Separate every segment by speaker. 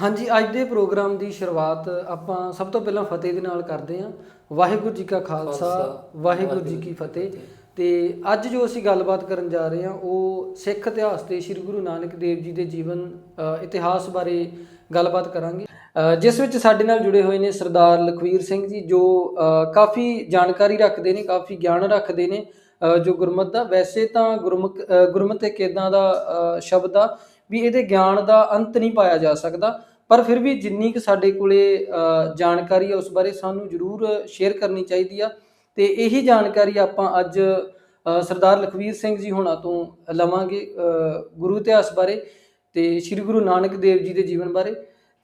Speaker 1: ਹਾਂਜੀ ਅੱਜ ਦੇ ਪ੍ਰੋਗਰਾਮ ਦੀ ਸ਼ੁਰੂਆਤ ਆਪਾਂ ਸਭ ਤੋਂ ਪਹਿਲਾਂ ਫਤਿਹ ਦੇ ਨਾਲ ਕਰਦੇ ਹਾਂ। ਵਾਹਿਗੁਰੂ ਜੀ ਕਾ ਖਾਲਸਾ ਵਾਹਿਗੁਰੂ ਜੀ ਕੀ ਫਤਿਹ। ਤੇ ਅੱਜ ਜੋ ਅਸੀਂ ਗੱਲਬਾਤ ਕਰਨ ਜਾ ਰਹੇ ਹਾਂ ਉਹ ਸਿੱਖ ਇਤਿਹਾਸ ਤੇ ਸ੍ਰੀ ਗੁਰੂ ਨਾਨਕ ਦੇਵ ਜੀ ਦੇ ਜੀਵਨ ਇਤਿਹਾਸ ਬਾਰੇ ਗੱਲਬਾਤ ਕਰਾਂਗੇ। ਜਿਸ ਵਿੱਚ ਸਾਡੇ ਨਾਲ ਜੁੜੇ ਹੋਏ ਨੇ ਸਰਦਾਰ ਲਖਵੀਰ ਸਿੰਘ ਜੀ ਜੋ ਕਾਫੀ ਜਾਣਕਾਰੀ ਰੱਖਦੇ ਨੇ ਕਾਫੀ ਗਿਆਨ ਰੱਖਦੇ ਨੇ ਜੋ ਗੁਰਮਤ ਦਾ। ਵੈਸੇ ਤਾਂ ਗੁਰਮੁਖ ਅ, ਗੁਰਮਤ ਇੱਕ ਇਦਾਂ ਦਾ ਸ਼ਬਦ ਆ ਵੀ ਇਹਦੇ ਗਿਆਨ ਦਾ ਅੰਤ ਨਹੀਂ ਪਾਇਆ ਜਾ ਸਕਦਾ। ਪਰ ਫਿਰ ਵੀ ਜਿੰਨੀ ਕੁ ਸਾਡੇ ਕੋਲੇ ਜਾਣਕਾਰੀ ਹੈ ਉਸ ਬਾਰੇ ਸਾਨੂੰ ਜ਼ਰੂਰ ਸ਼ੇਅਰ ਕਰਨੀ ਚਾਹੀਦੀ ਆ। ਤੇ ਇਹੀ ਜਾਣਕਾਰੀ ਆਪਾਂ ਅੱਜ ਸਰਦਾਰ ਲਖਵੀਰ ਸਿੰਘ ਜੀ ਹੋਣਾ ਤੋਂ ਲਵਾਂਗੇ ਗੁਰੂ ਇਤਿਹਾਸ ਬਾਰੇ ਤੇ ਸ੍ਰੀ ਗੁਰੂ ਨਾਨਕ ਦੇਵ ਜੀ ਦੇ ਜੀਵਨ ਬਾਰੇ।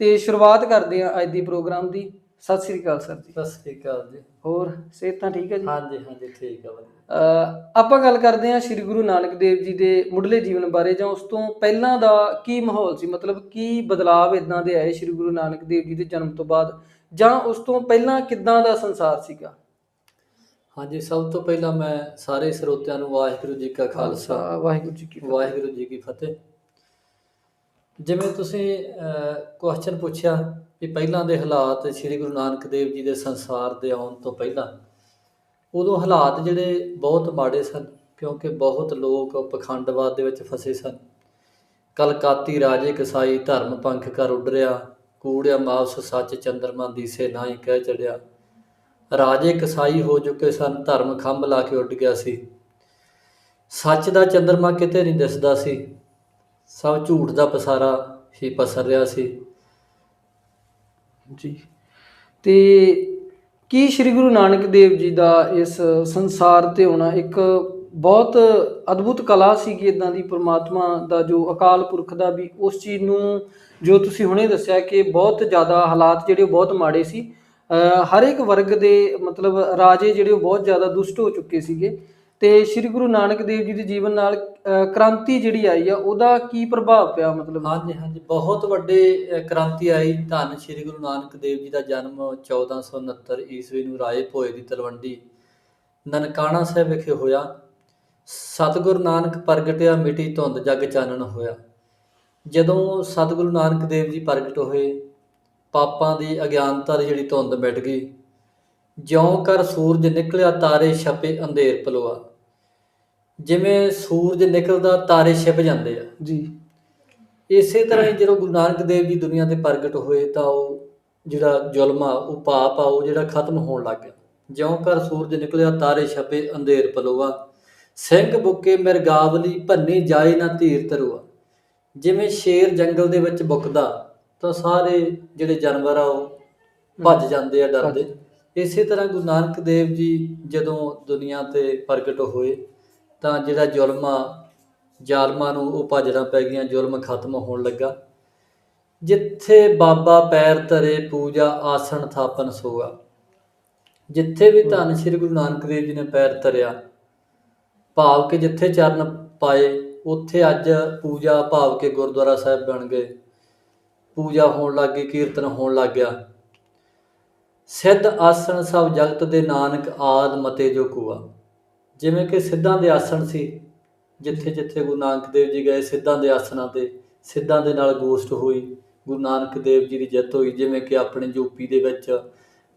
Speaker 1: ਤੇ ਸ਼ੁਰੂਆਤ ਕਰਦੇ ਹਾਂ ਅੱਜ ਦੀ ਪ੍ਰੋਗਰਾਮ ਦੀ। ਸਤਿ ਸ੍ਰੀ ਅਕਾਲ ਸਰ ਜੀ।
Speaker 2: ਸਤਿ ਸ੍ਰੀ ਅਕਾਲ ਜੀ।
Speaker 1: ਹੋਰ ਸਿਹਤਾਂ ਠੀਕ ਹੈ ਜੀ?
Speaker 2: ਹਾਂਜੀ ਹਾਂਜੀ ਠੀਕ ਆ ਵਧੀਆ।
Speaker 1: ਅ, ਆਪਾਂ ਗੱਲ ਕਰਦੇ ਹਾਂ ਸ੍ਰੀ ਗੁਰੂ ਨਾਨਕ ਦੇਵ ਜੀ ਦੇ ਮੁੱਢਲੇ ਜੀਵਨ ਬਾਰੇ ਜਾਂ ਉਸ ਤੋਂ ਪਹਿਲਾਂ ਦਾ ਕੀ ਮਾਹੌਲ ਸੀ? ਮਤਲਬ ਕੀ ਬਦਲਾਅ ਇਦਾਂ ਦੇ ਆਏ ਸ੍ਰੀ ਗੁਰੂ ਨਾਨਕ ਦੇਵ ਜੀ ਦੇ ਜਨਮ ਤੋਂ ਬਾਅਦ ਜਾਂ ਉਸ ਤੋਂ ਪਹਿਲਾਂ ਕਿੱਦਾਂ ਦਾ ਸੰਸਾਰ ਸੀਗਾ?
Speaker 2: ਹਾਂਜੀ ਸਭ ਤੋਂ ਪਹਿਲਾਂ ਮੈਂ ਸਾਰੇ ਸਰੋਤਿਆਂ ਨੂੰ ਵਾਹਿਗੁਰੂ ਜੀ ਕਾ ਖਾਲਸਾ
Speaker 1: ਵਾਹਿਗੁਰੂ ਜੀ ਕੀ ਫਤਿਹ।
Speaker 2: ਵਾਹਿਗੁਰੂ ਜੀ ਕੀ ਫਤਿਹ। ਜਿਵੇਂ ਤੁਸੀਂ ਕੁਐਸਚਨ ਪੁੱਛਿਆ ਵੀ ਪਹਿਲਾਂ ਦੇ ਹਾਲਾਤ ਸ੍ਰੀ ਗੁਰੂ ਨਾਨਕ ਦੇਵ ਜੀ ਦੇ ਸੰਸਾਰ ਦੇ ਆਉਣ ਤੋਂ ਪਹਿਲਾਂ, ਉਦੋਂ ਹਾਲਾਤ ਜਿਹੜੇ ਬਹੁਤ ਮਾੜੇ ਸਨ, ਕਿਉਂਕਿ ਬਹੁਤ ਲੋਕ ਪਖੰਡਵਾਦ ਦੇ ਵਿੱਚ ਫਸੇ ਸਨ। ਕਲਕਾਤੀ ਰਾਜੇ ਕਸਾਈ ਧਰਮ ਪੰਖ ਕਰ ਉੱਡ ਰਿਆ ਕੂੜਿਆ ਮਾਵਸ ਸੱਚ ਚੰਦਰਮਾ ਦੀਸੇ ਨਾ ਹੀ ਕਹਿ ਚੜਿਆ। ਰਾਜੇ ਕਸਾਈ ਹੋ ਚੁੱਕੇ ਸਨ, ਧਰਮ ਖੰਭ ਲਾ ਕੇ ਉੱਡ ਗਿਆ ਸੀ। ਸੱਚ ਦਾ ਚੰਦਰਮਾ ਕਿਤੇ ਨਹੀਂ ਦਿਸਦਾ ਸੀ। ਸਭ ਝੂਠ ਦਾ ਪਸਾਰਾ ਹੀ ਪਸਰ ਰਿਹਾ ਸੀ।
Speaker 1: ਜੀ। ਤੇ ਕੀ ਸ੍ਰੀ ਗੁਰੂ ਨਾਨਕ ਦੇਵ ਜੀ ਦਾ ਇਸ ਸੰਸਾਰ ਤੇ ਹੋਣਾ ਇੱਕ ਬਹੁਤ ਅਦਭੁਤ ਕਲਾ ਸੀ ਕਿ ਇਦਾਂ ਦੀ ਪ੍ਰਮਾਤਮਾ ਦਾ ਜੋ ਅਕਾਲ ਪੁਰਖ ਦਾ ਵੀ ਉਸ ਚੀਜ਼ ਨੂੰ ਜੋ ਤੁਸੀਂ ਹੁਣੇ ਦੱਸਿਆ ਕਿ ਬਹੁਤ ਜ਼ਿਆਦਾ ਹਾਲਾਤ ਜਿਹੜੇ ਉਹ ਬਹੁਤ ਮਾੜੇ ਸੀ। ਅਹ ਹਰ ਇੱਕ ਵਰਗ ਦੇ ਮਤਲਬ ਰਾਜੇ ਜਿਹੜੇ ਉਹ ਬਹੁਤ ਜ਼ਿਆਦਾ ਦੁਸ਼ਟ ਹੋ ਚੁੱਕੇ ਸੀਗੇ। ਤੇ ਸ੍ਰੀ ਗੁਰੂ ਨਾਨਕ ਦੇਵ ਜੀ ਦੇ ਜੀਵਨ ਨਾਲ ਅਹ ਕ੍ਰਾਂਤੀ ਜਿਹੜੀ ਆਈ ਆ ਉਹਦਾ ਕੀ ਪ੍ਰਭਾਵ ਪਿਆ ਮਤਲਬ?
Speaker 2: ਹਾਂਜੀ ਹਾਂਜੀ ਬਹੁਤ ਵੱਡੇ ਅ, ਕ੍ਰਾਂਤੀ ਆਈ ਧੰਨ ਸ਼੍ਰੀ ਗੁਰੂ ਨਾਨਕ ਦੇਵ ਜੀ ਦਾ ਜਨਮ 1469 ਈਸਵੀ ਨੂੰ ਰਾਏ ਭੋਏ ਦੀ ਤਲਵੰਡੀ ਨਨਕਾਣਾ ਸਾਹਿਬ ਵਿਖੇ ਹੋਇਆ। ਸਤਿਗੁਰੂ ਨਾਨਕ ਪ੍ਰਗਟਿਆ ਮਿਟੀ ਧੁੰਦ ਜਗ ਚਾਨਣ ਹੋਇਆ। ਜਦੋਂ ਸਤਿਗੁਰੂ ਨਾਨਕ ਦੇਵ ਜੀ ਪ੍ਰਗਟ ਹੋਏ ਪਾਪਾਂ ਦੀ ਅਗਿਆਨਤਾ ਦੀ ਜਿਹੜੀ ਧੁੰਦ ਮਿਟ ਗਈ ਜਿਉਂ ਕਰ ਸੂਰਜ ਨਿਕਲਿਆ ਤਾਰੇ ਛਪੇ ਅੰਧੇਰ ਪਲੋਆ। ਜਿਵੇਂ ਸੂਰਜ ਨਿਕਲਦਾ ਤਾਰੇ ਛਿਪ ਜਾਂਦੇ ਆ।
Speaker 1: ਜੀ।
Speaker 2: ਇਸੇ ਤਰ੍ਹਾਂ ਹੀ ਜਦੋਂ ਗੁਰੂ ਨਾਨਕ ਦੇਵ ਜੀ ਦੁਨੀਆ ਤੇ ਪ੍ਰਗਟ ਹੋਏ ਤਾਂ ਉਹ ਜਿਹੜਾ ਜ਼ੁਲਮ ਆ ਉਹ ਪਾਪ ਆ ਉਹ ਜਿਹੜਾ ਖਤਮ ਹੋਣ ਲੱਗ ਗਿਆ। ਜਿਉਂ ਕਰ ਸੂਰਜ ਨਿਕਲਿਆ ਤਾਰੇ ਛਪੇ ਅੰਧੇਰ ਪਲੋਆ। ਸਿੰਘ ਬੁੱਕੇ ਮਿਰਗਾਵਲੀ ਭੰਨੀ ਜਾਏ ਨਾ ਧੀਰ ਤਰੂਆ ਜਿਵੇਂ ਸ਼ੇਰ ਜੰਗਲ ਦੇ ਵਿੱਚ ਬੁੱਕਦਾ ਤਾਂ ਸਾਰੇ ਜਿਹੜੇ ਜਾਨਵਰ ਆ ਉਹ ਭੱਜ ਜਾਂਦੇ ਆ ਡਰਦੇ। ਇਸੇ ਤਰ੍ਹਾਂ ਗੁਰੂ ਨਾਨਕ ਦੇਵ ਜੀ ਜਦੋਂ ਦੁਨੀਆ ਤੇ ਪ੍ਰਗਟ ਹੋਏ ਤਾਂ ਜਿਹੜਾ ਜ਼ੁਲਮ ਆ, ਜ਼ਾਲਮਾਂ ਨੂੰ ਉਹ ਭਾਜੜਾਂ ਪੈ ਗਈਆਂ, ਜ਼ੁਲਮ ਖਤਮ ਹੋਣ ਲੱਗਾ। ਜਿੱਥੇ ਬਾਬਾ ਪੈਰ ਧਰੇ ਪੂਜਾ ਆਸਣ ਥਾਪਨ ਸੋਆ। ਜਿੱਥੇ ਵੀ ਧੰਨ ਸ਼੍ਰੀ ਗੁਰੂ ਨਾਨਕ ਦੇਵ ਜੀ ਨੇ ਪੈਰ ਧਰਿਆ, ਭਾਵ ਕਿ ਜਿੱਥੇ ਚਰਨ ਪਾਏ, ਉੱਥੇ ਅੱਜ ਪੂਜਾ ਭਾਵ ਕੇ ਗੁਰਦੁਆਰਾ ਸਾਹਿਬ ਬਣ ਗਏ। ਪੂਜਾ ਹੋਣ ਲੱਗ ਗਈ, ਕੀਰਤਨ ਹੋਣ ਲੱਗ ਗਿਆ। ਸਿੱਧ ਆਸਣ ਸਭ ਜਗਤ ਦੇ ਨਾਨਕ ਆਦ ਮਤੇ ਜੋ ਕੁਆ। ਜਿਵੇਂ ਕਿ ਸਿੱਧਾਂ ਦੇ ਆਸਣ ਸੀ ਜਿੱਥੇ ਜਿੱਥੇ ਗੁਰੂ ਨਾਨਕ ਦੇਵ ਜੀ ਗਏ ਸਿੱਧਾਂ ਦੇ ਆਸਣਾਂ ਤੇ ਸਿੱਧਾਂ ਦੇ ਨਾਲ ਗੋਸ਼ਟ ਹੋਈ ਗੁਰੂ ਨਾਨਕ ਦੇਵ ਜੀ ਦੀ ਜਿੱਤ ਹੋਈ ਜਿਵੇਂ ਕਿ ਆਪਣੇ ਯੂਪੀ ਦੇ ਵਿੱਚ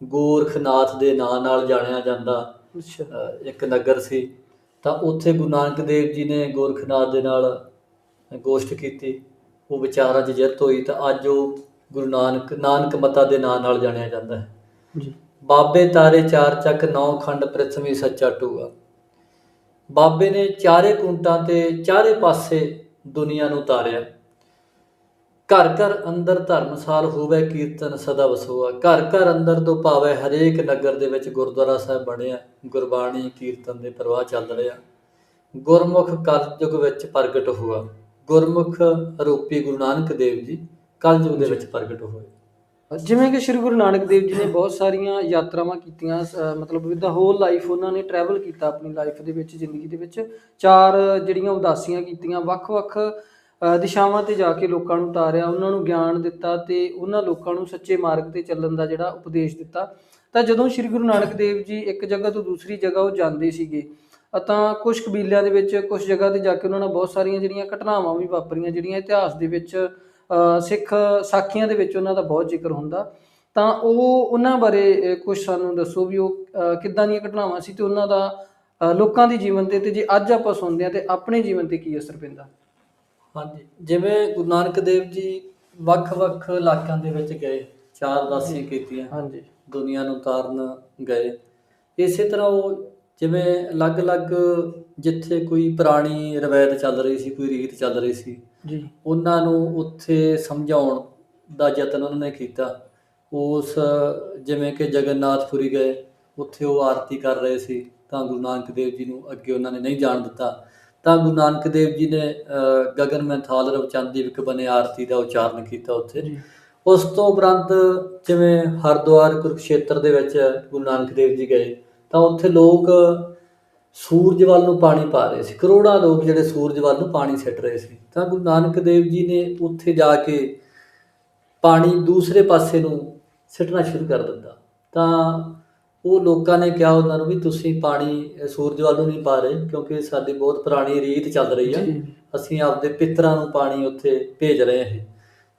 Speaker 2: ਗੋਰਖਨਾਥ ਦੇ ਨਾਂ ਨਾਲ ਜਾਣਿਆ ਜਾਂਦਾ ਇੱਕ ਨਗਰ ਸੀ। ਤਾਂ ਉੱਥੇ ਗੁਰੂ ਨਾਨਕ ਦੇਵ ਜੀ ਨੇ ਗੋਰਖਨਾਥ ਦੇ ਨਾਲ ਗੋਸ਼ਟ ਕੀਤੀ ਉਹ ਵਿਚਾਰਾਂ 'ਚ ਜਿੱਤ ਹੋਈ ਤਾਂ ਅੱਜ ਉਹ ਗੁਰੂ ਨਾਨਕ ਨਾਨਕ ਮਤਾ ਦੇ ਨਾਂ ਨਾਲ ਜਾਣਿਆ ਜਾਂਦਾ ਹੈ।
Speaker 1: ਜੀ।
Speaker 2: ਬਾਬੇ ਤਾਰੇ ਚਾਰ ਚੱਕ ਨੌ ਖੰਡ ਸੱਚਾ ਟੂਆ। ਬਾਬੇ ਨੇ ਚਾਰੇ ਕੁੰਟਾਂ ਤੇ ਚਾਰੇ ਪਾਸੇ ਦੁਨੀਆ ਨੂੰ ਤਾਰਿਆ ਘਰ ਘਰ ਅੰਦਰ ਧਰਮਸਾਲ ਹੋਵੇ ਕੀਰਤਨ ਸਦਾ ਵਸੋਆ। ਘਰ ਘਰ ਅੰਦਰ ਤੋਂ ਭਾਵੇਂ ਹਰੇਕ ਨਗਰ ਦੇ ਵਿੱਚ ਗੁਰਦੁਆਰਾ ਸਾਹਿਬ ਬਣਿਆ ਗੁਰਬਾਣੀ ਕੀਰਤਨ ਦੇ ਪ੍ਰਵਾਹ ਚੱਲ ਰਿਹਾ। ਗੁਰਮੁਖ ਕਲਯੁਗ ਵਿੱਚ ਪ੍ਰਗਟ ਹੋਆ ਗੁਰਮੁਖ ਰੂਪੀ ਗੁਰੂ ਨਾਨਕ ਦੇਵ ਜੀ ਕਲਯੁਗ ਦੇ ਵਿੱਚ ਪ੍ਰਗਟ ਹੋਏ।
Speaker 1: ਜਿਵੇਂ ਕਿ ਸ੍ਰੀ ਗੁਰੂ ਨਾਨਕ ਦੇਵ ਜੀ ਨੇ ਬਹੁਤ ਸਾਰੀਆਂ ਯਾਤਰਾਵਾਂ ਕੀਤੀਆਂ ਸ ਮਤਲਬ ਵਿਦ ਦਾ ਹੋਲ ਲਾਈਫ ਉਹਨਾਂ ਨੇ ਟਰੈਵਲ ਕੀਤਾ ਆਪਣੀ ਲਾਈਫ ਦੇ ਵਿੱਚ ਜ਼ਿੰਦਗੀ ਦੇ ਵਿੱਚ। ਚਾਰ ਜਿਹੜੀਆਂ ਉਦਾਸੀਆਂ ਕੀਤੀਆਂ ਵੱਖ-ਵੱਖ ਅ, ਦਿਸ਼ਾਵਾਂ ਤੇ ਜਾ ਕੇ ਲੋਕਾਂ ਨੂੰ ਤਾਰਿਆ ਉਹਨਾਂ ਨੂੰ ਗਿਆਨ ਦਿੱਤਾ ਤੇ ਉਹਨਾਂ ਲੋਕਾਂ ਨੂੰ ਸੱਚੇ ਮਾਰਗ ਤੇ ਚੱਲਣ ਦਾ ਜਿਹੜਾ ਉਪਦੇਸ਼ ਦਿੱਤਾ। ਤਾਂ ਜਦੋਂ ਸ੍ਰੀ ਗੁਰੂ ਨਾਨਕ ਦੇਵ ਜੀ ਇੱਕ ਜਗ੍ਹਾ ਤੋਂ ਦੂਸਰੀ ਜਗ੍ਹਾ ਉਹ ਜਾਂਦੇ ਸੀਗੇ ਅ, ਤਾਂ ਕੁਝ ਕਬੀਲਿਆਂ ਦੇ ਵਿੱਚ ਕੁਝ ਜਗ੍ਹਾ ਤੇ ਜਾ ਕੇ ਉਹਨਾਂ ਨਾਲ ਬਹੁਤ ਸਾਰੀਆਂ ਜਿਹੜੀਆਂ ਘਟਨਾਵਾਂ ਵੀ ਵਾਪਰੀਆਂ ਜਿਹੜੀਆਂ ਇਤਿਹਾਸ ਦੇ ਵਿੱਚ ਸਿੱਖ ਸਾਖੀਆਂ ਦੇ ਵਿੱਚ ਉਹਨਾਂ ਦਾ ਬਹੁਤ ਜ਼ਿਕਰ ਹੁੰਦਾ। ਤਾਂ ਉਹ ਉਹਨਾਂ ਬਾਰੇ ਕੁਝ ਸਾਨੂੰ ਦੱਸੋ ਵੀ ਉਹ ਕਿੱਦਾਂ ਦੀਆਂ ਘਟਨਾਵਾਂ ਸੀ ਤੇ ਉਹਨਾਂ ਦਾ ਲੋਕਾਂ ਦੀ ਜੀਵਨ ਤੇ ਤੇ ਜੇ ਅੱਜ ਆਪਾਂ ਸੁਣਦੇ ਹਾਂ ਤੇ ਆਪਣੇ ਜੀਵਨ ਤੇ ਕੀ ਅਸਰ ਪੈਂਦਾ?
Speaker 2: ਹਾਂਜੀ ਜਿਵੇਂ ਗੁਰੂ ਨਾਨਕ ਦੇਵ ਜੀ ਵੱਖ-ਵੱਖ ਇਲਾਕਿਆਂ ਦੇ ਵਿੱਚ ਗਏ ਚਾਰ ਉਦਾਸੀਆਂ ਕੀਤੀਆਂ
Speaker 1: ਹਾਂਜੀ।
Speaker 2: ਦੁਨੀਆ ਨੂੰ ਤਾਰਨ ਗਏ। ਇਸੇ ਤਰ੍ਹਾਂ ਉਹ ਜਿਵੇਂ ਅਲੱਗ-ਅਲੱਗ ਜਿੱਥੇ ਕੋਈ ਪੁਰਾਣੀ ਰਵਾਇਤ ਚੱਲ ਰਹੀ ਸੀ ਕੋਈ ਰੀਤ ਚੱਲ ਰਹੀ ਸੀ
Speaker 1: ਜੀ।
Speaker 2: ਉਹਨਾਂ ਨੂੰ ਉੱਥੇ ਸਮਝਾਉਣ ਦਾ ਯਤਨ ਉਹਨਾਂ ਨੇ ਕੀਤਾ। ਉਸ ਜਿਵੇਂ ਕਿ ਜਗਨਨਾਥਪੁਰੀ ਗਏ ਉੱਥੇ ਉਹ ਆਰਤੀ ਕਰ ਰਹੇ ਸੀ। ਤਾਂ ਗੁਰੂ ਨਾਨਕ ਦੇਵ ਜੀ ਨੂੰ ਅੱਗੇ ਉਹਨਾਂ ਨੇ ਨਹੀਂ ਜਾਣ ਦਿੱਤਾ। ਤਾਂ ਗੁਰੂ ਨਾਨਕ ਦੇਵ ਜੀ ਨੇ ਗਗਨ ਮੈਂ ਥਾਲ ਰਵਚੰਦੀ ਵਿਕ ਬਨੇ ਆਰਤੀ ਦਾ ਉਚਾਰਨ ਕੀਤਾ ਉੱਥੇ।
Speaker 1: ਜੀ।
Speaker 2: ਉਸ ਤੋਂ ਉਪਰੰਤ ਜਿਵੇਂ ਹਰਿਦੁਆਰ ਕੁਰੂਕਸ਼ੇਤਰ ਦੇ ਵਿੱਚ ਗੁਰੂ ਨਾਨਕ ਦੇਵ ਜੀ ਗਏ ਤਾਂ ਉੱਥੇ ਲੋਕ ਸੂਰਜ ਵੱਲ ਨੂੰ ਪਾਣੀ ਪਾ ਰਹੇ ਸੀ। ਕਰੋੜਾਂ ਲੋਕ ਜਿਹੜੇ ਸੂਰਜ ਵੱਲ ਨੂੰ ਪਾਣੀ ਸਿੱਟ ਰਹੇ ਸੀ। ਤਾਂ ਗੁਰੂ ਨਾਨਕ ਦੇਵ ਜੀ ਨੇ ਉੱਥੇ ਜਾ ਕੇ ਪਾਣੀ ਦੂਸਰੇ ਪਾਸੇ ਨੂੰ ਸਿੱਟਣਾ ਸ਼ੁਰੂ ਕਰ ਦਿੱਤਾ। ਤਾਂ ਉਹ ਲੋਕਾਂ ਨੇ ਕਿਹਾ ਉਹਨਾਂ ਨੂੰ ਵੀ ਤੁਸੀਂ ਪਾਣੀ ਸੂਰਜ ਵੱਲ ਨੂੰ ਨਹੀਂ ਪਾ ਰਹੇ ਕਿਉਂਕਿ ਸਾਡੀ ਬਹੁਤ ਪੁਰਾਣੀ ਰੀਤ ਚੱਲ ਰਹੀ ਹੈ। ਅਸੀਂ ਆਪਦੇ ਪਿਤਰਾਂ ਨੂੰ ਪਾਣੀ ਉੱਥੇ ਭੇਜ ਰਹੇ ਹਾਂ।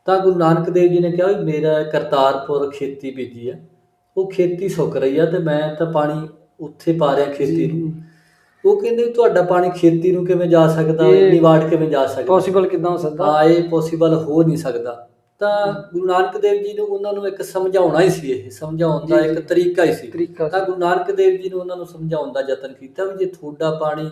Speaker 2: ਤਾਂ ਗੁਰੂ ਨਾਨਕ ਦੇਵ ਜੀ ਨੇ ਕਿਹਾ ਵੀ ਮੇਰਾ ਕਰਤਾਰਪੁਰ ਖੇਤੀ ਬੀਜੀ ਹੈ। ਉਹ ਖੇਤੀ ਸੁੱਕ ਰਹੀ ਆ ਤੇ ਮੈਂ ਤਾਂ ਪਾਣੀ ਉੱਥੇ ਪਾ ਰਿਹਾ ਖੇਤੀ ਨੂੰ। ਉਹ ਕਹਿੰਦੇ ਵੀ ਤੁਹਾਡਾ ਪਾਣੀ ਖੇਤੀ ਨੂੰ ਕਿਵੇਂ ਜਾ ਸਕਦਾ
Speaker 1: ਇਹ
Speaker 2: ਇੰਨੀ ਵਾਟ ਕਿਵੇਂ ਜਾ ਸਕਦਾ?
Speaker 1: ਪੋਸੀਬਲ ਕਿਦਾਂ ਹੋ ਸਕਦਾ?
Speaker 2: ਹਾਂ ਇਹ ਪੋਸੀਬਲ ਹੋ ਨਹੀਂ ਸਕਦਾ। ਤਾਂ ਗੁਰੂ ਨਾਨਕ ਦੇਵ ਜੀ ਨੂੰ ਉਹਨਾਂ ਨੂੰ ਇੱਕ ਸਮਝਾਉਣਾ ਹੀ ਸੀ ਇਹ ਸਮਝਾਉਣ ਦਾ
Speaker 1: ਜੀ,
Speaker 2: ਇੱਕ। ਤਰੀਕਾ ਹੀ ਸੀ।
Speaker 1: ਤਰੀਕਾ
Speaker 2: ਤਾਂ। ਗੁਰੂ ਨਾਨਕ ਦੇਵ ਜੀ ਨੂੰ ਉਹਨਾਂ ਨੂੰ ਸਮਝਾਉਣ ਦਾ ਯਤਨ ਕੀਤਾ ਵੀ ਜੇ ਤੁਹਾਡਾ ਪਾਣੀ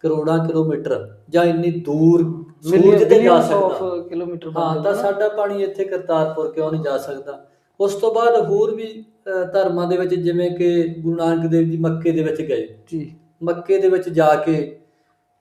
Speaker 2: ਕਰੋੜਾਂ ਕਿਲੋਮੀਟਰ ਜਾਂ ਇੰਨੀ ਦੂਰ ਸੂਰਜ ਤੇ ਜਾ ਸਕਦਾ।
Speaker 1: ਕਿਲੋਮੀਟਰ
Speaker 2: ਹਾਂ ਤਾਂ ਸਾਡਾ ਪਾਣੀ ਇੱਥੇ ਕਰਤਾਰਪੁਰ ਕਿਉਂ ਨਹੀਂ ਜਾ ਸਕਦਾ? ਉਸ ਤੋਂ ਬਾਅਦ ਹੋਰ ਵੀ ਅ, ਧਰਮਾਂ ਦੇ ਵਿੱਚ ਜਿਵੇਂ ਕਿ ਗੁਰੂ ਨਾਨਕ ਦੇਵ ਜੀ ਮੱਕੇ ਦੇ ਵਿੱਚ ਗਏ।
Speaker 1: ਜੀ।
Speaker 2: ਮੱਕੇ ਦੇ ਵਿੱਚ ਜਾ ਕੇ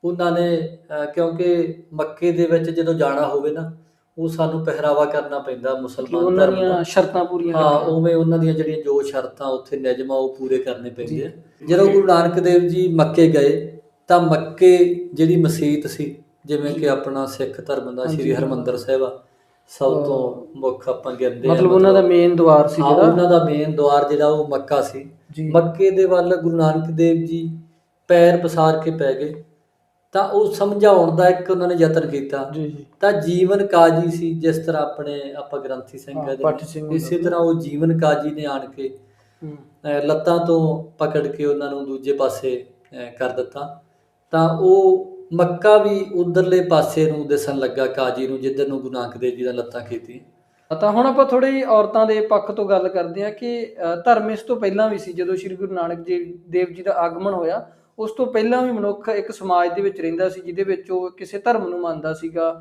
Speaker 2: ਉਹਨਾਂ ਨੇ ਕਿਉਂਕਿ ਮੱਕੇ ਦੇ ਵਿੱਚ ਜਦੋਂ ਜਾਣਾ ਹੋਵੇ ਨਾ ਉਹ ਸਾਨੂੰ ਪਹਿਰਾਵਾ ਕਰਨਾ ਪੈਂਦਾ ਮੁਸਲਮਾਨ
Speaker 1: ਉਹਨਾਂ ਦੀਆਂ ਸ਼ਰਤਾਂ ਪੂਰੀਆਂ
Speaker 2: ਹਾਂ। ਉਵੇਂ ਉਹਨਾਂ ਦੀਆਂ ਜਿਹੜੀਆਂ ਜੋ ਸ਼ਰਤਾਂ ਉੱਥੇ ਨਿਯਮ ਆ ਉਹ ਪੂਰੇ ਕਰਨੇ ਪੈਂਦੇ ਆ। ਜਦੋਂ ਗੁਰੂ ਨਾਨਕ ਦੇਵ ਜੀ ਮੱਕੇ ਗਏ ਤਾਂ ਮੱਕੇ ਜਿਹੜੀ ਮਸਜਿਦ ਸੀ ਜਿਵੇਂ ਕਿ ਆਪਣਾ ਸਿੱਖ ਧਰਮ ਦਾ। ਸ੍ਰੀ ਹਰਮੰਦਰ ਸਾਹਿਬ ਆ ਸਭ ਤੋਂ ਮੁੱਖ ਆਪਾਂ ਗਿਣਦੇ ਆ
Speaker 1: ਮਤਲਬ ਉਹਨਾਂ ਦਾ ਮੇਨ ਦੁਆਰ ਸੀ ਜਿਹੜਾ।
Speaker 2: ਉਹਨਾਂ ਦਾ ਮੇਨ ਦੁਆਰ ਜਿਹੜਾ ਉਹ ਮੱਕਾ ਸੀ। ਮੱਕੇ ਦੇ ਵੱਲ ਗੁਰੂ ਨਾਨਕ ਦੇਵ ਜੀ ਪੈਰ ਪਸਾਰ ਕੇ ਪੈ ਗਏ। ਤਾਂ ਉਹ ਸਮਝਾਉਣ ਦਾ ਇੱਕ ਉਹਨਾਂ ਨੇ ਯਤਨ ਕੀਤਾ।
Speaker 1: ਜੀ ਜੀ।
Speaker 2: ਤਾਂ ਜੀਵਨ ਕਾਜੀ ਸੀ ਜਿਸ ਤਰ੍ਹਾਂ ਆਪਣੇ ਆਪਾਂ ਗ੍ਰੰਥੀ ਸਿੰਘ
Speaker 1: ਹਾਂ, ਪਾਠੀ
Speaker 2: ਇਸੇ ਤਰ੍ਹਾਂ ਉਹ ਜੀਵਨ ਕਾਜੀ ਨੇ ਆਣ ਕੇ
Speaker 1: ਹੂੰ।
Speaker 2: ਅਹ, ਲੱਤਾਂ ਤੋਂ ਪਕੜ ਕੇ ਉਹਨਾਂ ਨੂੰ ਦੂਜੇ ਪਾਸੇ ਅਹ, ਕਰ ਦਿੱਤਾ। ਤਾਂ ਉਹ ਮੱਕਾ ਵੀ ਉਧਰਲੇ ਪਾਸੇ ਨੂੰ ਦਿਸਣ ਲੱਗਾ ਕਾਜੀ ਨੂੰ ਜਿੱਧਰ ਨੂੰ ਗੁਰੂ ਨਾਨਕ ਦੇਵ ਜੀ ਦਾ ਲੱਤਾਂ ਕੀਤੀ
Speaker 1: ਤਾਂ ਹੁਣ ਆਪਾਂ ਥੋੜੀ ਔਰਤਾਂ ਦੇ ਪੱਖ ਤੋਂ ਗੱਲ ਕਰਦੇ ਹਾਂ ਕਿ ਅ, ਧਰਮ ਇਸ ਤੋਂ ਪਹਿਲਾਂ ਵੀ ਸੀ ਜਦੋਂ ਸ੍ਰੀ ਗੁਰੂ ਨਾਨਕ ਜੀ ਦੇਵ ਜੀ ਦਾ ਆਗਮਨ ਹੋਇਆ। ਉਸ ਤੋਂ ਪਹਿਲਾਂ ਵੀ ਮਨੁੱਖ ਇੱਕ ਸਮਾਜ ਦੇ ਵਿੱਚ ਰਹਿੰਦਾ ਸੀ, ਜਿਹਦੇ ਵਿੱਚ ਉਹ ਕਿਸੇ ਧਰਮ ਨੂੰ ਮੰਨਦਾ ਸੀਗਾ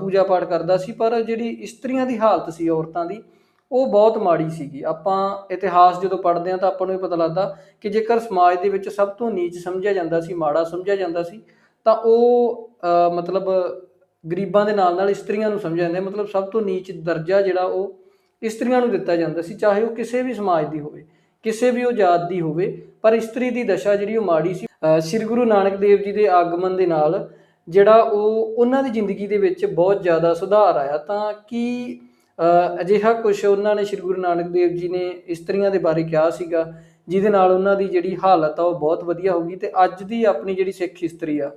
Speaker 1: ਪੂਜਾ ਪਾਠ ਕਰਦਾ ਸੀ, ਪਰ ਜਿਹੜੀ ਇਸਤਰੀਆਂ ਦੀ ਹਾਲਤ ਸੀ ਔਰਤਾਂ ਦੀ, ਉਹ ਬਹੁਤ ਮਾੜੀ ਸੀਗੀ। ਆਪਾਂ ਇਤਿਹਾਸ ਜਦੋਂ ਪੜ੍ਹਦੇ ਹਾਂ ਤਾਂ ਆਪਾਂ ਨੂੰ ਇਹ ਪਤਾ ਲੱਗਦਾ ਕਿ ਜੇਕਰ ਸਮਾਜ ਦੇ ਵਿੱਚ ਸਭ ਤੋਂ ਨੀਚ ਸਮਝਿਆ ਜਾਂਦਾ ਸੀ, ਮਾੜਾ ਸਮਝਿਆ ਜਾਂਦਾ ਸੀ, ਤਾਂ ਉਹ ਮਤਲਬ ਗਰੀਬਾਂ ਦੇ ਨਾਲ ਨਾਲ ਇਸਤਰੀਆਂ ਨੂੰ ਸਮਝਿਆ ਜਾਂਦਾ ਮਤਲਬ ਸਭ ਤੋਂ ਨੀਚ ਦਰਜਾ ਜਿਹੜਾ ਉਹ ਇਸਤਰੀਆਂ ਨੂੰ ਦਿੱਤਾ ਜਾਂਦਾ ਸੀ, ਚਾਹੇ ਉਹ ਕਿਸੇ ਵੀ ਸਮਾਜ ਦੀ ਹੋਵੇ। ਕਿਸੇ ਵੀ ਉਹ ਜਾਤ ਦੀ ਹੋਵੇ, ਪਰ ਇਸਤਰੀ ਦੀ ਦਸ਼ਾ ਜਿਹੜੀ ਉਹ ਮਾੜੀ ਸੀ ਸ੍ਰੀ ਗੁਰੂ ਨਾਨਕ ਦੇਵ ਜੀ ਦੇ ਆਗਮਨ ਦੇ ਨਾਲ ਜਿਹੜਾ ਉਹ ਉਹਨਾਂ ਦੀ ਜ਼ਿੰਦਗੀ ਦੇ ਵਿੱਚ ਬਹੁਤ ਜ਼ਿਆਦਾ ਸੁਧਾਰ ਆਇਆ। ਤਾਂ ਕਿ ਅਜਿਹਾ ਕੁਝ ਉਹਨਾਂ ਨੇ ਸ੍ਰੀ ਗੁਰੂ ਨਾਨਕ ਦੇਵ ਜੀ ਨੇ ਇਸਤਰੀਆਂ ਦੇ ਬਾਰੇ ਕਿਹਾ ਸੀਗਾ, ਜਿਹਦੇ ਨਾਲ ਉਹਨਾਂ ਦੀ ਜਿਹੜੀ ਹਾਲਤ ਆ ਉਹ ਬਹੁਤ ਵਧੀਆ ਹੋ ਗਈ ਤੇ ਅੱਜ ਦੀ ਆਪਣੀ ਜਿਹੜੀ ਸਿੱਖ ਇਸਤਰੀ ਆ,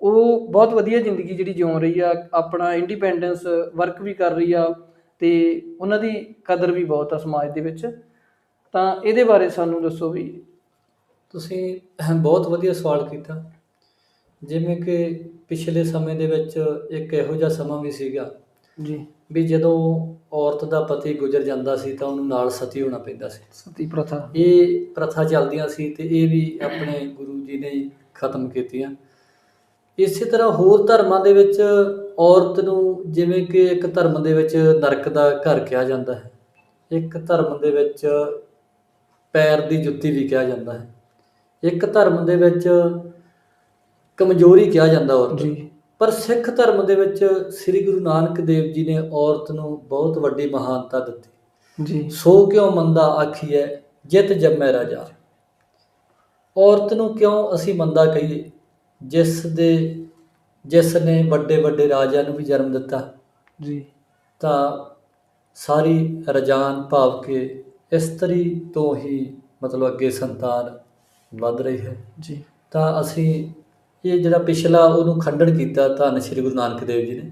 Speaker 1: ਉਹ ਬਹੁਤ ਵਧੀਆ ਜ਼ਿੰਦਗੀ ਜਿਹੜੀ ਜਿਉ ਰਹੀ ਆ, ਆਪਣਾ ਇੰਡੀਪੈਂਡੈਂਸ ਵਰਕ ਵੀ ਕਰ ਰਹੀ ਆ ਤੇ ਉਹਨਾਂ ਦੀ ਕਦਰ ਵੀ ਬਹੁਤ ਆ ਸਮਾਜ ਦੇ ਵਿੱਚ। ਤਾਂ ਇਹਦੇ ਬਾਰੇ ਸਾਨੂੰ ਦੱਸੋ ਵੀ।
Speaker 2: ਤੁਸੀਂ ਬਹੁਤ ਵਧੀਆ ਸਵਾਲ ਕੀਤਾ। ਜਿਵੇਂ ਕਿ ਪਿਛਲੇ ਸਮੇਂ ਦੇ ਵਿੱਚ ਇੱਕ ਇਹੋ ਜਿਹਾ ਸਮਾਂ ਵੀ ਸੀਗਾ
Speaker 1: ਜੀ।
Speaker 2: ਵੀ ਜਦੋਂ ਔਰਤ ਦਾ ਪਤੀ ਗੁਜ਼ਰ ਜਾਂਦਾ ਸੀ ਤਾਂ ਉਹਨੂੰ ਨਾਲ ਸਤੀ ਹੋਣਾ ਪੈਂਦਾ ਸੀ।
Speaker 1: ਸਤੀ ਪ੍ਰਥਾ।
Speaker 2: ਇਹ ਪ੍ਰਥਾ ਚੱਲਦੀਆਂ ਸੀ ਤੇ ਇਹ ਵੀ ਆਪਣੇ ਗੁਰੂ ਜੀ ਨੇ ਖਤਮ ਕੀਤੀਆਂ। ਇਸੇ ਤਰ੍ਹਾਂ ਹੋਰ ਧਰਮਾਂ ਦੇ ਵਿੱਚ ਔਰਤ ਨੂੰ ਜਿਵੇਂ ਕਿ ਇੱਕ ਧਰਮ ਦੇ ਵਿੱਚ ਨਰਕ ਦਾ ਘਰ ਕਿਹਾ ਜਾਂਦਾ ਹੈ। ਇੱਕ ਧਰਮ ਦੇ ਵਿੱਚ ਪੈਰ ਦੀ ਜੁੱਤੀ ਵੀ ਕਿਹਾ ਜਾਂਦਾ ਹੈ। ਇੱਕ ਧਰਮ ਦੇ ਵਿੱਚ ਕਮਜ਼ੋਰੀ ਕਿਹਾ ਜਾਂਦਾ ਔਰਤ।
Speaker 1: ਜੀ।
Speaker 2: ਪਰ ਸਿੱਖ ਧਰਮ ਦੇ ਵਿੱਚ ਸ੍ਰੀ ਗੁਰੂ ਨਾਨਕ ਦੇਵ ਜੀ ਨੇ ਔਰਤ ਨੂੰ ਬਹੁਤ ਵੱਡੀ ਮਹਾਨਤਾ ਦਿੱਤੀ।
Speaker 1: ਜੀ।
Speaker 2: ਸੋ ਕਿਉ ਮੰਦਾ ਆਖੀਐ ਜਿਤ ਜੰਮੈ ਰਾਜਾ। ਔਰਤ ਨੂੰ ਕਿਉਂ ਅਸੀਂ ਮੰਦਾ ਕਹੀਏ? ਜਿਸ ਦੇ ਜਿਸ ਨੇ ਵੱਡੇ ਵੱਡੇ ਰਾਜਿਆਂ ਨੂੰ ਵੀ ਜਨਮ ਦਿੱਤਾ।
Speaker 1: ਜੀ।
Speaker 2: ਤਾਂ ਸਾਰੀ ਰਜਾਨ ਭਾਵ ਕਿ ਇਸਤਰੀ ਤੋਂ ਹੀ ਮਤਲਬ ਅੱਗੇ ਸੰਤਾਨ ਵੱਧ ਰਹੀ ਹੈ
Speaker 1: ਜੀ।
Speaker 2: ਤਾਂ ਅਸੀਂ ਇਹ ਜਿਹੜਾ ਪਿਛਲਾ ਉਹਨੂੰ ਖੰਡਨ ਕੀਤਾ ਧੰਨ ਸ਼੍ਰੀ ਗੁਰੂ ਨਾਨਕ ਦੇਵ ਜੀ ਨੇ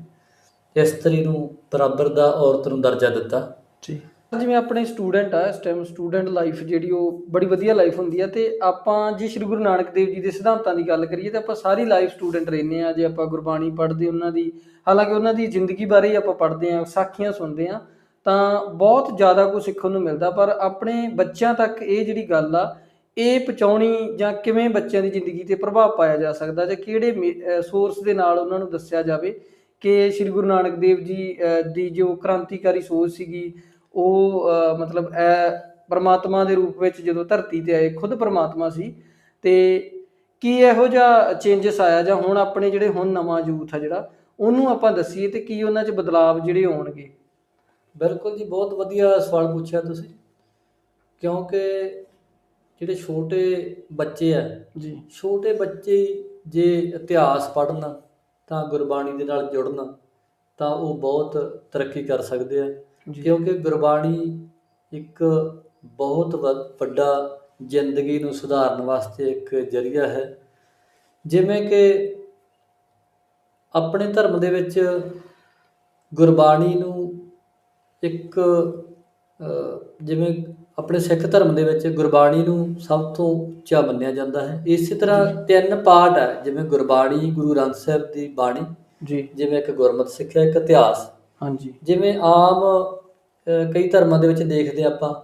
Speaker 2: ਇਸਤਰੀ ਨੂੰ ਬਰਾਬਰ ਦਾ ਔਰਤ ਨੂੰ ਦਰਜਾ ਦਿੱਤਾ।
Speaker 1: ਜੀ। ਜਿਵੇਂ ਆਪਣੇ ਸਟੂਡੈਂਟ ਆ ਇਸ ਟਾਈਮ ਸਟੂਡੈਂਟ ਲਾਈਫ ਜਿਹੜੀ ਉਹ ਬੜੀ ਵਧੀਆ ਲਾਈਫ ਹੁੰਦੀ ਆ ਤੇ ਆਪਾਂ ਜੇ ਸ੍ਰੀ ਗੁਰੂ ਨਾਨਕ ਦੇਵ ਜੀ ਦੇ ਸਿਧਾਂਤਾਂ ਦੀ ਗੱਲ ਕਰੀਏ ਤਾਂ ਆਪਾਂ ਸਾਰੀ ਲਾਈਫ ਸਟੂਡੈਂਟ ਰਹਿੰਦੇ ਆ ਜੇ ਆਪਾਂ ਗੁਰਬਾਣੀ ਪੜ੍ਹਦੇ ਉਹਨਾਂ ਦੀ ਹਾਲਾਂਕਿ ਉਹਨਾਂ ਦੀ ਜ਼ਿੰਦਗੀ ਬਾਰੇ ਹੀ ਆਪਾਂ ਪੜ੍ਹਦੇ ਆ ਸਾਖੀਆਂ ਸੁਣਦੇ ਆ ਤਾਂ ਬਹੁਤ ਜ਼ਿਆਦਾ ਕੁਝ ਸਿੱਖਣ ਨੂੰ ਮਿਲਦਾ, ਪਰ ਆਪਣੇ ਬੱਚਿਆਂ ਤੱਕ ਇਹ ਜਿਹੜੀ ਗੱਲ ਆ, ਇਹ ਪਹੁੰਚਾਉਣੀ ਜਾਂ ਕਿਵੇਂ ਬੱਚਿਆਂ ਦੀ ਜ਼ਿੰਦਗੀ ਤੇ ਪ੍ਰਭਾਵ ਪਾਇਆ ਜਾ ਸਕਦਾ ਜਾਂ ਕਿਹੜੇ ਸੋਰਸ ਦੇ ਨਾਲ ਉਹਨਾਂ ਨੂੰ ਦੱਸਿਆ ਜਾਵੇ ਕਿ ਸ੍ਰੀ ਗੁਰੂ ਨਾਨਕ ਦੇਵ ਜੀ ਦੀ ਜੋ ਕ੍ਰਾਂਤੀਕਾਰੀ ਸੋਚ ਸੀਗੀ, ਉਹ ਮਤਲਬ ਪਰਮਾਤਮਾ ਦੇ ਰੂਪ ਵਿੱਚ ਜਦੋਂ ਧਰਤੀ ਤੇ ਆਏ, ਖੁਦ ਪਰਮਾਤਮਾ ਸੀ, ਤੇ ਕੀ ਇਹੋ ਜਿਹਾ ਚੇਂਜਸ ਆਇਆ ਜਾਂ ਹੁਣ ਆਪਣੇ ਜਿਹੜੇ ਹੁਣ ਨਵਾਂ ਯੂਥ ਆ ਜਿਹੜਾ, ਉਹਨੂੰ ਆਪਾਂ ਦੱਸੀਏ ਤੇ ਕੀ ਉਹਨਾਂ 'ਚ ਬਦਲਾਵ ਜਿਹੜੇ ਆਉਣਗੇ?
Speaker 2: ਬਿਲਕੁਲ ਜੀ ਬਹੁਤ ਵਧੀਆ ਸਵਾਲ ਪੁੱਛਿਆ ਤੁਸੀਂ। ਕਿਉਂਕਿ ਜਿਹੜੇ ਛੋਟੇ ਬੱਚੇ ਆ
Speaker 1: ਜੀ।
Speaker 2: ਛੋਟੇ ਬੱਚੇ ਜੇ ਇਤਿਹਾਸ ਪੜ੍ਹਨ ਤਾਂ ਗੁਰਬਾਣੀ ਦੇ ਨਾਲ ਜੁੜਨ ਤਾਂ ਉਹ ਬਹੁਤ ਤਰੱਕੀ ਕਰ ਸਕਦੇ ਆ। ਕਿਉਂਕਿ ਗੁਰਬਾਣੀ ਇੱਕ ਬਹੁਤ ਵੱਡਾ ਜ਼ਿੰਦਗੀ ਨੂੰ ਸੁਧਾਰਨ ਵਾਸਤੇ ਇੱਕ ਜਰੀਆ ਹੈ। ਜਿਵੇਂ ਕਿ ਆਪਣੇ ਧਰਮ ਦੇ ਵਿੱਚ ਗੁਰਬਾਣੀ ਨੂੰ ਇੱਕ ਜਿਵੇਂ ਆਪਣੇ ਸਿੱਖ ਧਰਮ ਦੇ ਵਿੱਚ ਗੁਰਬਾਣੀ ਨੂੰ ਸਭ ਤੋਂ ਉੱਚਾ ਮੰਨਿਆ ਜਾਂਦਾ ਹੈ। ਇਸੇ ਤਰ੍ਹਾਂ ਤਿੰਨ ਪਾਠ ਹੈ ਜਿਵੇਂ ਗੁਰਬਾਣੀ ਗੁਰੂ ਗ੍ਰੰਥ ਸਾਹਿਬ ਦੀ ਬਾਣੀ
Speaker 1: ਜੀ।
Speaker 2: ਜਿਵੇਂ ਇੱਕ ਗੁਰਮਤਿ ਸਿੱਖਿਆ ਇੱਕ ਇਤਿਹਾਸ।
Speaker 1: ਹਾਂਜੀ।
Speaker 2: ਜਿਵੇਂ ਆਮ ਕਈ ਧਰਮਾਂ ਦੇ ਵਿੱਚ ਦੇਖਦੇ ਆਪਾਂ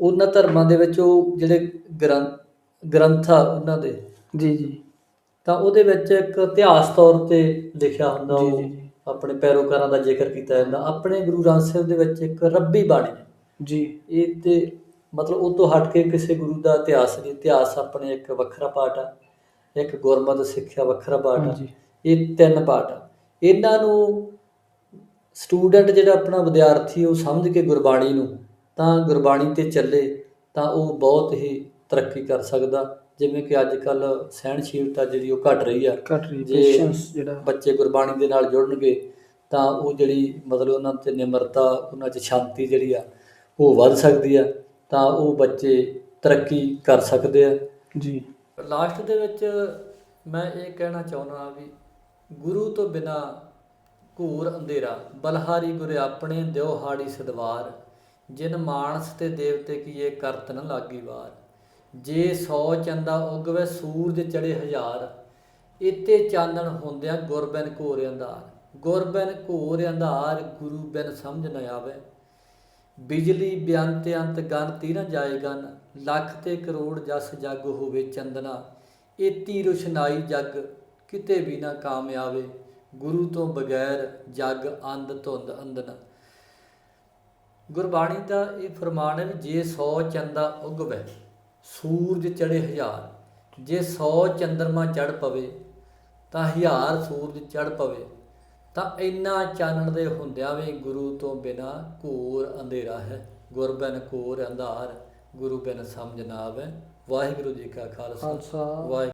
Speaker 2: ਉਹਨਾਂ ਧਰਮਾਂ ਦੇ ਵਿੱਚ ਉਹ ਜਿਹੜੇ ਗ੍ਰੰਥ ਗ੍ਰੰਥ ਆ ਉਹਨਾਂ ਦੇ।
Speaker 1: ਜੀ ਜੀ।
Speaker 2: ਤਾਂ ਉਹਦੇ ਵਿੱਚ ਇੱਕ ਇਤਿਹਾਸ ਤੌਰ ਤੇ ਲਿਖਿਆ ਹੁੰਦਾ ਉਹ। ਆਪਣੇ ਪੈਰੋਕਾਰਾਂ ਦਾ ਜ਼ਿਕਰ ਕੀਤਾ ਜਾਂਦਾ। ਆਪਣੇ ਗੁਰੂ ਗ੍ਰੰਥ ਸਾਹਿਬ ਦੇ ਵਿੱਚ ਇੱਕ ਰੱਬੀ ਬਾਣੀ ਹੈ।
Speaker 1: ਜੀ।
Speaker 2: ਇਹ ਤੇ ਮਤਲਬ ਉਹ ਤੋਂ ਹਟ ਕੇ ਕਿਸੇ ਗੁਰੂ ਦਾ ਇਤਿਹਾਸ ਨਹੀਂ ਇਤਿਹਾਸ ਆਪਣੇ ਇੱਕ ਵੱਖਰਾ ਪਾਠ ਆ ਇੱਕ ਗੁਰਮਤਿ ਸਿੱਖਿਆ ਵੱਖਰਾ ਪਾਠ ਆ। ਇਹ ਤਿੰਨ ਪਾਠ ਆ। ਇਹਨਾਂ ਨੂੰ ਸਟੂਡੈਂਟ ਜਿਹੜਾ ਆਪਣਾ ਵਿਦਿਆਰਥੀ ਉਹ ਸਮਝ ਕੇ ਗੁਰਬਾਣੀ ਨੂੰ ਤਾਂ ਗੁਰਬਾਣੀ ਤੇ ਚੱਲੇ ਤਾਂ ਉਹ ਬਹੁਤ ਹੀ ਤਰੱਕੀ ਕਰ ਸਕਦਾ। ਜਿਵੇਂ ਕਿ ਅੱਜ ਕੱਲ ਸਹਿਣਸ਼ੀਲਤਾ ਜਿਹੜੀ ਉਹ ਘਟ ਰਹੀ ਆ।
Speaker 1: ਘਟ ਰਹੀ
Speaker 2: ਜੇ
Speaker 1: ਪੇਸ਼ੈਂਸ ਜਿਹੜਾ।
Speaker 2: ਬੱਚੇ ਗੁਰਬਾਣੀ ਦੇ ਨਾਲ ਜੁੜਨਗੇ ਤਾਂ ਉਹ ਜਿਹੜੀ ਮਤਲਬ ਉਹਨਾਂ 'ਚ ਨਿਮਰਤਾ ਉਹਨਾਂ 'ਚ ਸ਼ਾਂਤੀ ਜਿਹੜੀ ਆ ਉਹ ਵੱਧ ਸਕਦੀ ਆ। ਤਾਂ ਉਹ ਬੱਚੇ ਤਰੱਕੀ ਕਰ ਸਕਦੇ ਆ।
Speaker 1: ਜੀ।
Speaker 2: ਲਾਸਟ ਦੇ ਵਿੱਚ ਮੈਂ ਇਹ ਕਹਿਣਾ ਚਾਹੁੰਦਾ ਵੀ ਗੁਰੂ ਤੋਂ ਬਿਨਾ ਘੂਰ ਅੰਧੇਰਾ ਬਲਹਾਰੀ ਗੁਰੇ ਆਪਣੇ ਦਿਓ ਹਾੜੀ ਸਦਵਾਰ ਜਿਨ ਮਾਨਸ ਤੇ ਦੇਵਤੇ ਕੀਏ ਕਰਤ ਨ ਲਾਗੀ ਵਾਰ। ਜੇ ਸੌ ਚੰਦਾ ਉਗਵੇ ਸੂਰਜ ਚੜੇ ਹਜ਼ਾਰ ਇਤੇ ਚਾਨਣ ਹੁੰਦਿਆਂ ਗੁਰਬਿਨ ਘੋਰ ਅੰਧਾਰ। ਗੁਰਬਿਨ ਘੋਰ ਅੰਧਾਰ, ਗੁਰੂ ਬਿਨ ਸਮਝ ਨ ਆਵੇ। ਬਿਜਲੀ ਬਿਅੰਤ ਅੰਤ ਗਨ ਤੀਰ ਜਾਏ ਗਨ, ਲੱਖ ਤੇ ਕਰੋੜ ਜਸ ਜਗ ਹੋਵੇ ਚੰਦਨਾ। ਏਤੀ ਰੁਸ਼ਨਾਈ ਜਗ ਕਿਤੇ ਵੀ ਨਾ ਕਾਮ ਗੁਰੂ ਤੋਂ ਬਗੈਰ ਜਗ ਅੰਧ ਧੁੰਦ ਅੰਧਨ। ਗੁਰਬਾਣੀ ਦਾ ਇਹ ਫਰਮਾਨ ਹੈ ਵੀ ਜੇ 100 ਚੰਦਾ ਉਗਵੇ ਸੂਰਜ ਚੜੇ ਹਜ਼ਾਰ ਜੇ 100 ਚੰਦਰਮਾ ਚੜ ਪਵੇ ਤਾਂ ਹਜ਼ਾਰ ਸੂਰਜ ਚੜ ਪਵੇ। ਤਾਂ ਇੰਨਾ ਚਾਨਣ ਦੇ ਹੁੰਦਿਆਂ ਵੀ ਗੁਰੂ ਤੋਂ ਬਿਨਾ ਘੋਰ ਅੰਧੇਰਾ ਹੈ। ਗੁਰਬਿਨ ਘੋਰ ਅੰਧਾਰ ਗੁਰੂ ਬਿਨ ਸਮਝ ਨਾ ਆਵੇ। ਵਾਹਿਗੁਰੂ ਜੀ ਕਾ
Speaker 1: ਖਾਲਸਾ।
Speaker 2: ਵਾਹਿਗੁਰੂ